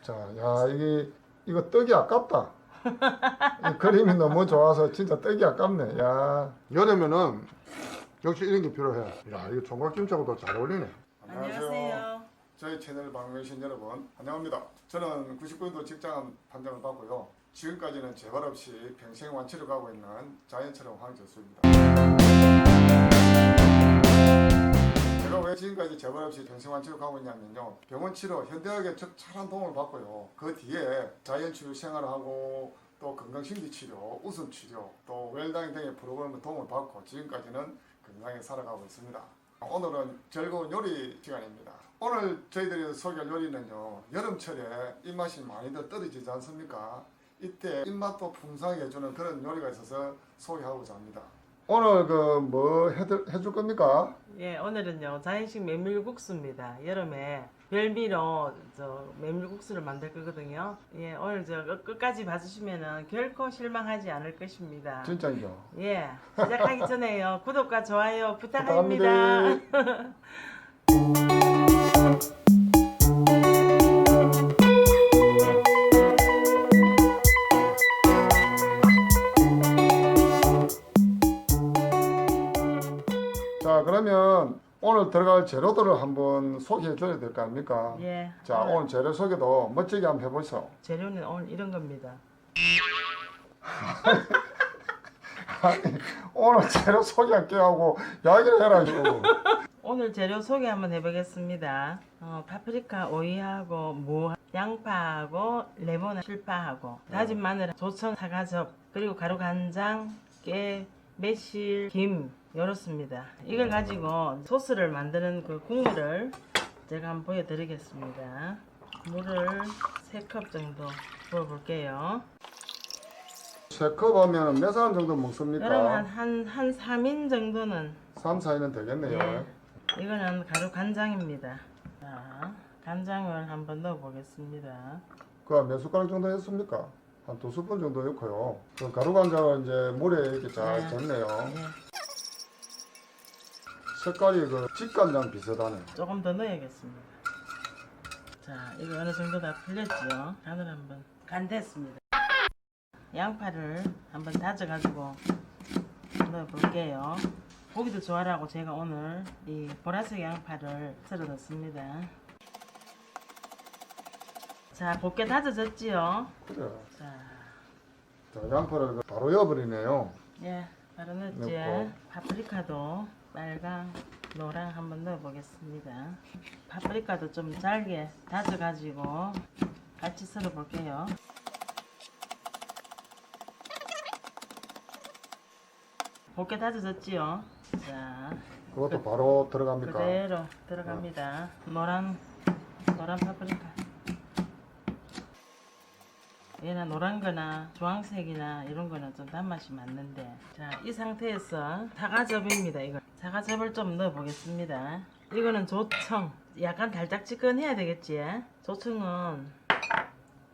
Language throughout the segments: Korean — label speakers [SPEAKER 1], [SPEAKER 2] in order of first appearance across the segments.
[SPEAKER 1] 자, 야 이게 이거 떡이 아깝다. 이 그림이 너무 좋아서 진짜 떡이 아깝네. 야 여름에는 역시 이런 게 필요해. 야 이거 총각김치하고도 잘 어울리네.
[SPEAKER 2] 안녕하세요.
[SPEAKER 1] 저희 채널 방문해주신 여러분 환영합니다. 저는 99년도 직장 판정을 받고요. 지금까지는 재발 없이 평생 완치를 가고 있는 자연처럼 황재수입니다. 지금까지 재발 없이 완치를 가고 있냐면요. 병원 치료, 현대학의 적절한 도움을 받고요. 그 뒤에 자연치유 생활을 하고 또 건강심리 치료, 웃음 치료, 또 웰다잉 등의 프로그램의 도움을 받고 지금까지는 건강하게 살아가고 있습니다. 오늘은 즐거운 요리 시간입니다. 오늘 저희들이 소개할 요리는요. 여름철에 입맛이 많이들 떨어지지 않습니까? 이때 입맛도 풍성하게 해주는 그런 요리가 있어서 소개하고자 합니다. 오늘 그 뭐 해줄 겁니까?
[SPEAKER 2] 예, 오늘은요 자연식 메밀국수입니다. 여름에 별미로 저 메밀국수를 만들 거거든요. 예, 오늘 저 끝- 끝까지 봐주시면은 결코 실망하지 않을 것입니다.
[SPEAKER 1] 진짜이죠.
[SPEAKER 2] 예, 시작하기 전에요 구독과 좋아요 부탁합니다.
[SPEAKER 1] 부탁합니다. 오늘 들어갈 재료들을 한번 소개해 줘야 될 거 아닙니까?
[SPEAKER 2] 예,
[SPEAKER 1] 자
[SPEAKER 2] 오늘
[SPEAKER 1] 오늘 재료 소개도 멋지게 한번 해보시오.
[SPEAKER 2] 재료는 오늘 이런 겁니다.
[SPEAKER 1] 오늘 재료 소개할게 하고 이야기를 해라 좀.
[SPEAKER 2] 오늘 재료 소개 한번 해보겠습니다. 어, 파프리카 오이하고 무, 양파하고 레몬 실파하고 다진 마늘, 조청, 사과즙 그리고 가루 간장, 깨, 매실, 김 이렇습니다. 이걸 가지고 소스를 만드는 그 국물을 제가 한번 보여드리겠습니다. 물을 3컵 정도 부어볼게요.
[SPEAKER 1] 세컵 하면 몇 사람 정도 먹습니까?
[SPEAKER 2] 여러분 한, 한, 한 3인 정도는
[SPEAKER 1] 3, 4인은 되겠네요.
[SPEAKER 2] 예. 이거는 가루 간장입니다. 자, 간장을 한번 넣어 보겠습니다.
[SPEAKER 1] 그몇 숟가락 정도 했습니까? 한 두 스푼 정도 넣고요. 그 가루 간장을 이제 물에 이렇게 잘
[SPEAKER 2] 네.
[SPEAKER 1] 젓네요.
[SPEAKER 2] 예,
[SPEAKER 1] 색깔이 그 집간장 비슷하네.
[SPEAKER 2] 조금 더 넣어야겠습니다. 자, 이거 어느 정도 다 풀렸지요? 간을 한번 간 됐습니다. 양파를 한번 다져가지고 넣어 볼게요. 고기도 좋아라고 제가 오늘 이 보라색 양파를 썰어 넣습니다. 자, 곱게 다져졌지요?
[SPEAKER 1] 그래.
[SPEAKER 2] 자,
[SPEAKER 1] 자, 양파를 그 바로 넣어버리네요.
[SPEAKER 2] 예, 바로 넣었지.
[SPEAKER 1] 넣고.
[SPEAKER 2] 파프리카도 빨강, 노랑 한번 넣어보겠습니다. 파프리카도 좀 잘게 다져가지고 같이 썰어볼게요. 곱게 다져졌지요. 자,
[SPEAKER 1] 그것도 바로 들어갑니까?
[SPEAKER 2] 그대로 들어갑니다. 노란, 노란 파프리카. 얘는 노란 거나 주황색이나 이런 거는 좀 단맛이 맞는데. 자 이 상태에서 사과즙입니다 이거. 사과즙을 좀 넣어 보겠습니다. 이거는 조청. 약간 달짝지근해야 되겠지? 조청은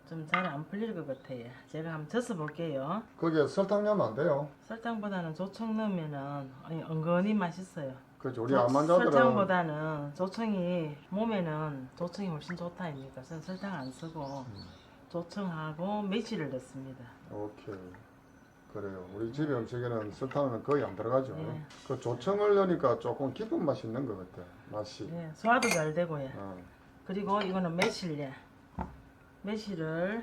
[SPEAKER 2] 좀 잘 안 풀릴 것 같아요. 제가 한번 젖어 볼게요.
[SPEAKER 1] 거기에 설탕 넣으면 안 돼요.
[SPEAKER 2] 설탕보다는 조청 넣으면은 은근히 맛있어요.
[SPEAKER 1] 그죠. 우리 암만자들은
[SPEAKER 2] 설탕보다는 조청이 몸에는 조청이 훨씬 좋다 아닙니까? 저는 설탕 안 쓰고 조청하고 매실을 넣습니다
[SPEAKER 1] 오케이. 그래요. 우리 집에 음식에는 설탕은 거의 안 들어가죠.
[SPEAKER 2] 예.
[SPEAKER 1] 그 조청을 넣으니까 조금 깊은 맛이 있는 것 같아. 맛이.
[SPEAKER 2] 예, 소화도 잘 되고요
[SPEAKER 1] 어.
[SPEAKER 2] 그리고 이거는 매실예 매실을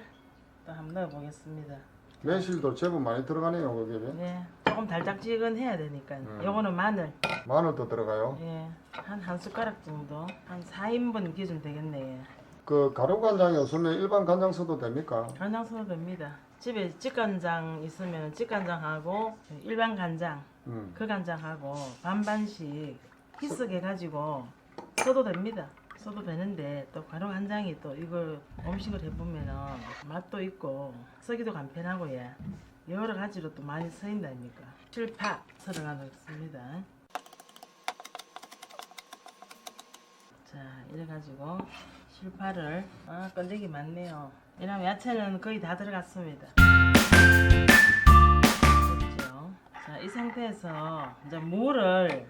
[SPEAKER 2] 또 한번 넣어보겠습니다
[SPEAKER 1] 매실도 제법 많이 들어가네요. 거기에.
[SPEAKER 2] 네, 조금 달짝지근해야 되니까
[SPEAKER 1] 음.
[SPEAKER 2] 요거는 마늘
[SPEAKER 1] 마늘도 들어가요.
[SPEAKER 2] 예, 한 한 숟가락 정도 한 4인분 기준 되겠네
[SPEAKER 1] 그 가루 간장이 없으면 일반 간장 써도 됩니까?
[SPEAKER 2] 간장 써도 됩니다 집에 집간장 있으면 집간장하고 일반 간장
[SPEAKER 1] 음.
[SPEAKER 2] 그 간장하고 반반씩 희석해 가지고 써도 됩니다. 써도 되는데 또 가루 간장이 또 이걸 음식을 해보면은 맛도 있고 쓰기도 간편하고 예 여러 가지로 또 많이 쓰인다니까 실파 썰어 넣습니다. 자 이래 가지고 실파를 아 건더기 많네요. 이러면 야채는 거의 다 들어갔습니다. 됐죠. 자, 이 상태에서 이제 무를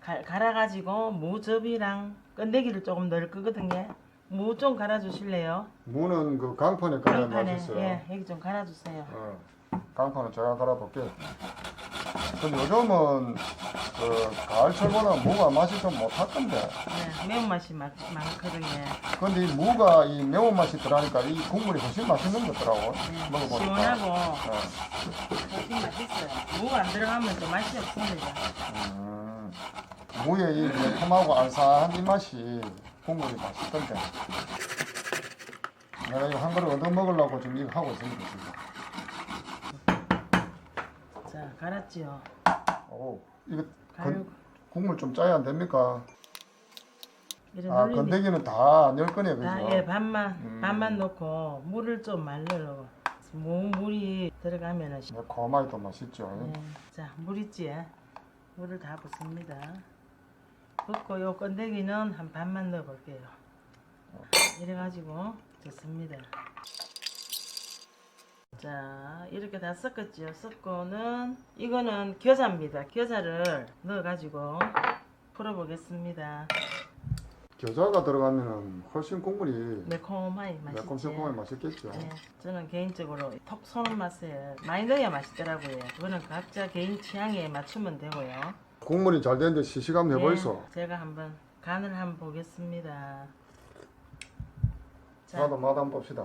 [SPEAKER 2] 갈- 갈아가지고 무즙이랑 건더기를 조금 넣을 거거든요. 무 좀 갈아주실래요?
[SPEAKER 1] 무는 그 강판에
[SPEAKER 2] 강판에
[SPEAKER 1] 맛있어요.
[SPEAKER 2] 예 여기 좀 갈아주세요.
[SPEAKER 1] 어, 강판은 제가 갈아볼게 요. 근데 요즘은 그 가을철보다 무가 맛이 좀 못하던데.
[SPEAKER 2] 네, 매운맛이 많, 많거든요.
[SPEAKER 1] 근데 이 무가 이 매운맛이 들어가니까 이 국물이 훨씬 맛있는 것 같더라고.
[SPEAKER 2] 네,
[SPEAKER 1] 먹어보니까.
[SPEAKER 2] 시원하고
[SPEAKER 1] 어.
[SPEAKER 2] 훨씬 맛있어요. 무가 안 들어가면 좀 맛이 없습니다.
[SPEAKER 1] 음, 무의 이 매콤하고 알싸한 이 맛이 국물이 맛있던데. 내가 이거 한 그릇 얻어 먹으려고 지금 이거 하고 있습니다.
[SPEAKER 2] 갈았지요.
[SPEAKER 1] 오, 이거 건- 국물 좀 짜야 안 됩니까? 아,
[SPEAKER 2] 놀리니
[SPEAKER 1] 건더기는 다안열 거네, 그죠?
[SPEAKER 2] 다, 예, 반만
[SPEAKER 1] 음.
[SPEAKER 2] 반만 넣고 물을 좀 말려요. 무 물이 들어가면은 시-
[SPEAKER 1] 매콤하게 또 맛있죠.
[SPEAKER 2] 네. 자, 물 있지? 물을 다 붓습니다. 붓고 요 건더기는 한 반만 넣어 볼게요. 이래 가지고 됐습니다. 자, 이렇게 다 섞었죠. 섞고는 이거는 겨자입니다. 겨자를 넣어 가지고 풀어 보겠습니다.
[SPEAKER 1] 겨자가 들어가면은 훨씬 국물이
[SPEAKER 2] 매콤하니 맛있지.
[SPEAKER 1] 매콤새콤하게 맛있겠죠.
[SPEAKER 2] 네, 저는 개인적으로 톡 쏘는 맛에 많이 넣어야 맛있더라고요. 그거는 각자 개인 취향에 맞추면 되고요.
[SPEAKER 1] 국물이 잘 되는데 시시감 내버렸어.
[SPEAKER 2] 네, 제가 한번 간을 한번 보겠습니다. 자,
[SPEAKER 1] 나도 맛 한번 봅시다.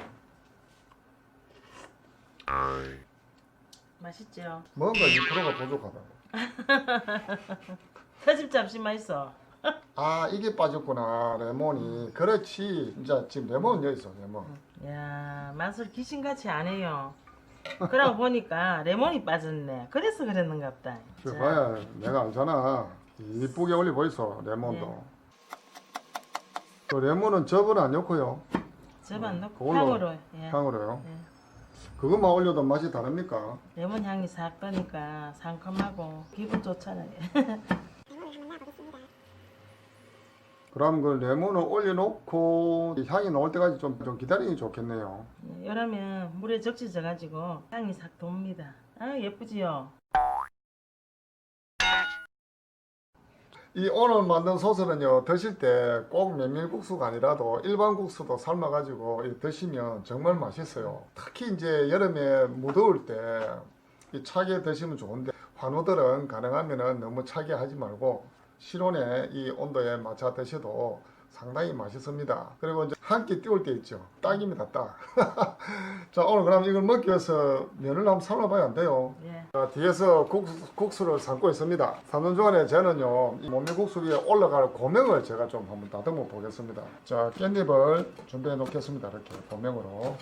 [SPEAKER 2] 맛있죠?
[SPEAKER 1] 뭔가 2%가 부족하다.
[SPEAKER 2] 터집 잡시 맛있어.
[SPEAKER 1] 아 이게 빠졌구나 레몬이. 그렇지. 이제 지금 레몬 여기 있어 레몬.
[SPEAKER 2] 야 맛을 귀신같이 안 해요. 그러고 보니까 레몬이 빠졌네. 그래서 그랬는가 보다.
[SPEAKER 1] 저
[SPEAKER 2] 자,
[SPEAKER 1] 봐야 내가 알잖아. 이쁘게 올려 보이소 레몬도.
[SPEAKER 2] 네.
[SPEAKER 1] 그 레몬은 접은 안 넣고요.
[SPEAKER 2] 저반 넣고
[SPEAKER 1] 그걸로
[SPEAKER 2] 향으로 예.
[SPEAKER 1] 향으로요.
[SPEAKER 2] 네.
[SPEAKER 1] 그것만 올려도 맛이 다릅니까?
[SPEAKER 2] 레몬 향이 싹 떠니까 상큼하고 기분 좋잖아요.
[SPEAKER 1] 그럼 그 레몬을 올려놓고 이 향이 나올 때까지 좀, 좀 기다리는 게 좋겠네요.
[SPEAKER 2] 네, 이러면 물에 적셔져 가지고 향이 싹 돕니다. 아 예쁘지요?
[SPEAKER 1] 이 오늘 만든 소스는요 드실 때 꼭 메밀국수가 아니라도 일반 국수도 삶아가지고 이 드시면 정말 맛있어요. 특히 이제 여름에 무더울 때이 차게 드시면 좋은데 환우들은 가능하면은 너무 차게 하지 말고 실온의 이 온도에 맞춰 드셔도 상당히 맛있습니다. 그리고 이제 한 끼 띄울 때 있죠. 딱입니다, 딱. 자, 오늘 그럼 이걸 먹기 위해서 면을 한번 삶아봐야 안 돼요.
[SPEAKER 2] 예.
[SPEAKER 1] 자, 뒤에서 국수, 국수를 삶고 있습니다. 삶는 동안에 저는요, 이 모밀국수 위에 올라갈 고명을 제가 좀 한번 다듬어 보겠습니다. 자, 깻잎을 준비해 놓겠습니다. 이렇게 고명으로.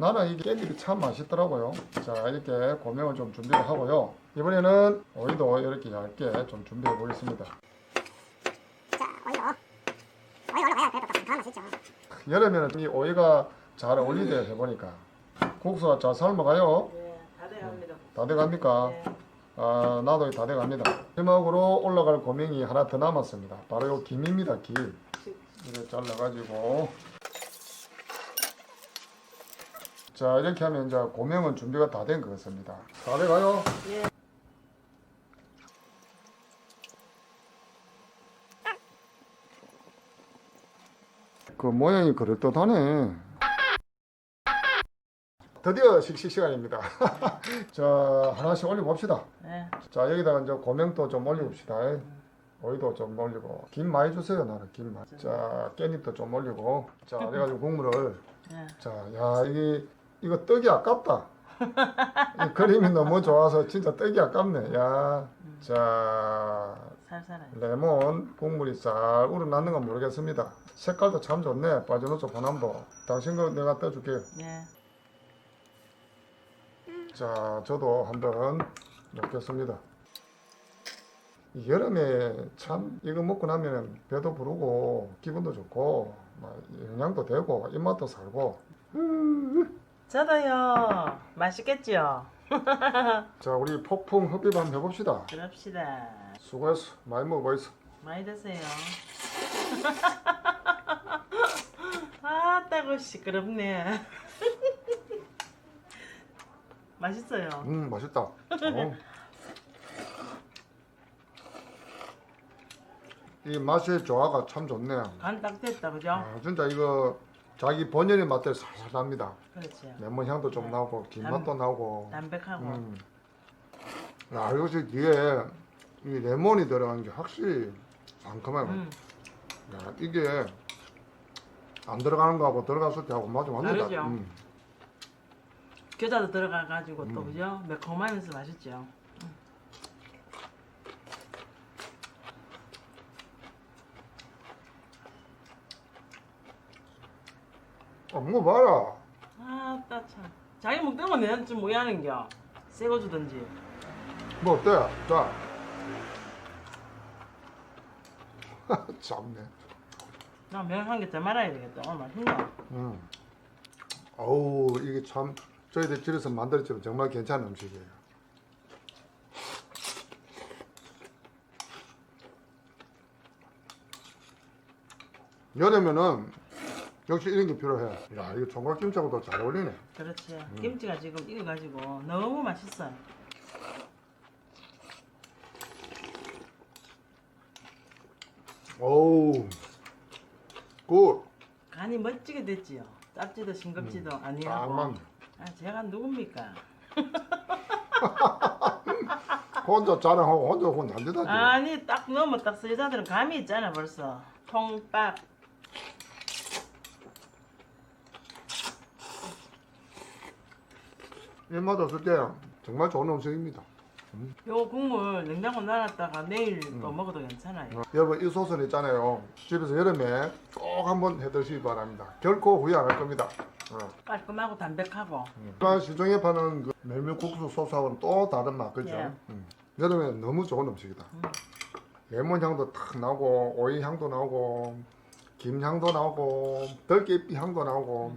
[SPEAKER 1] 나는 이 깻잎이 참 맛있더라고요. 자, 이렇게 고명을 좀 준비를 하고요. 이번에는 오이도 이렇게 얇게 좀 준비해 보겠습니다. 여름에는 이 오이가 잘 어울리대요, 해보니까. 국수가 잘 삶아가요.
[SPEAKER 2] 예, 다 돼갑니다.
[SPEAKER 1] 다 돼갑니까?
[SPEAKER 2] 예.
[SPEAKER 1] 아, 나도 다 돼갑니다. 마지막으로 올라갈 고명이 하나 더 남았습니다. 바로 요 김입니다, 김. 이렇게 잘라가지고. 자, 이렇게 하면 이제 고명은 준비가 다 된 것 같습니다. 다 돼가요?
[SPEAKER 2] 예.
[SPEAKER 1] 그 모양이 그럴듯하네. 드디어 식식 시간입니다. 자, 하나씩 올려봅시다.
[SPEAKER 2] 예.
[SPEAKER 1] 자 여기다가 이제 고명도 좀 올려봅시다 오이도 좀 올리고 김 많이 주세요 나는 김 많이 자 깻잎도 좀 올리고 자 그래가지고 국물을
[SPEAKER 2] 예.
[SPEAKER 1] 자야 이게 이거 떡이 아깝다. 이 그림이 너무 좋아서 진짜 떡이 아깝네. 야 자
[SPEAKER 2] 살살해.
[SPEAKER 1] 레몬 국물이 싹 우러나는 건 모르겠습니다. 색깔도 참 좋네. 빠져놓죠 보남보 당신 거 내가 떠줄게요.
[SPEAKER 2] 예.
[SPEAKER 1] 자, 저도 한번 먹겠습니다. 이 여름에 참 이거 먹고 나면 배도 부르고 기분도 좋고 막 영양도 되고 입맛도 살고
[SPEAKER 2] 저도요. 맛있겠지요?
[SPEAKER 1] 자 우리 폭풍 흡입 한번 해봅시다
[SPEAKER 2] 그럽시다.
[SPEAKER 1] 수고했어 많이 먹어보있어
[SPEAKER 2] 많이 드세요. 아따고 시끄럽네. 맛있어요.
[SPEAKER 1] 음 맛있다 어. 이이 맛의 조화가 참 좋네요.
[SPEAKER 2] 간딱 됐다 그죠?
[SPEAKER 1] 아, 진짜 이거 자기 본연의 맛대로 살살 납니다.
[SPEAKER 2] 그렇지.
[SPEAKER 1] 레몬 향도 좀 나고 김 맛도 나고.
[SPEAKER 2] 담백하고
[SPEAKER 1] 음. 야 이것이 뒤에 이 레몬이 들어간 게 확실히 상큼해요.
[SPEAKER 2] 음,
[SPEAKER 1] 야 이게 안 들어가는 거하고 들어갔을 때하고 맛이 완전
[SPEAKER 2] 다르죠?
[SPEAKER 1] 다. 음.
[SPEAKER 2] 겨자도 들어가가지고 또
[SPEAKER 1] 음.
[SPEAKER 2] 그죠? 매콤하면서 맛있죠.
[SPEAKER 1] 아, 먹어봐라.
[SPEAKER 2] 아따 참. 자기 먹던 거 내한테 좀 뭐하는겨? 새거 주든지.
[SPEAKER 1] 뭐 어때? 자. 참네.
[SPEAKER 2] 나개더 말아야 되겠다. 오늘 맛있네.
[SPEAKER 1] 음. 어우 이게 참 저희들 집에서 만들었지만 정말 괜찮은 음식이에요. 여름에는 역시 이런 게 필요해. 야 이거 총각김치하고도 잘 어울리네.
[SPEAKER 2] 그렇지.
[SPEAKER 1] 음.
[SPEAKER 2] 김치가 지금 익어가지고 너무 맛있어요.
[SPEAKER 1] 어우 굿.
[SPEAKER 2] 간이 멋지게 됐지요. 짭지도 싱겁지도
[SPEAKER 1] 딱
[SPEAKER 2] 아니하고.
[SPEAKER 1] 맞네.
[SPEAKER 2] 아 제가 누굽니까?
[SPEAKER 1] 혼자 자랑하고 혼자 혼자 안 되다지.
[SPEAKER 2] 아니 딱 넣으면 딱 쓰리자들은 감이 있잖아 벌써. 통밥.
[SPEAKER 1] 입맛 없을 때 정말 좋은 음식입니다.
[SPEAKER 2] 요 국물 냉장고 놔놨다가 내일
[SPEAKER 1] 음.
[SPEAKER 2] 또 먹어도 괜찮아요.
[SPEAKER 1] 여러분 이 소스는 있잖아요. 집에서 여름에 꼭 한번 해드시기 바랍니다. 결코 후회 안 할 겁니다. 어.
[SPEAKER 2] 깔끔하고 담백하고.
[SPEAKER 1] 일반 시중에 파는 그 메밀국수 소스하고는 또 다른 맛 그죠?
[SPEAKER 2] 예.
[SPEAKER 1] 음. 여름에 너무 좋은 음식이다.
[SPEAKER 2] 음.
[SPEAKER 1] 레몬 향도 탁 나고 오이 향도 나고 김 향도 나고 들깨 향도 나고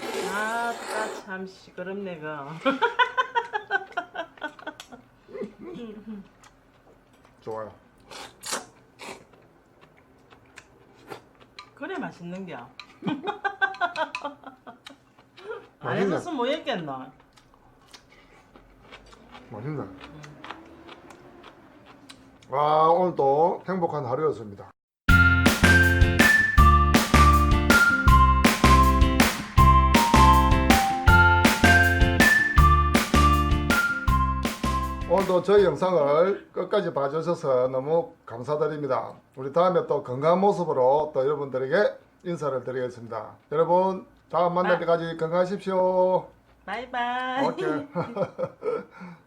[SPEAKER 2] 아따 참 시끄럽네 그.
[SPEAKER 1] 좋아요.
[SPEAKER 2] 그래 맛있는겨. 안
[SPEAKER 1] 맛있네.
[SPEAKER 2] 했었으면 뭐 했겠노?
[SPEAKER 1] 맛있네. 아 오늘도 행복한 하루였습니다. 저희 영상을 끝까지 봐주셔서 너무 감사드립니다. 우리 다음에 또 건강한 모습으로 또 여러분들에게 인사를 드리겠습니다. 여러분 다음 만날 때까지 건강하십시오.
[SPEAKER 2] 바이바이.
[SPEAKER 1] 오케이.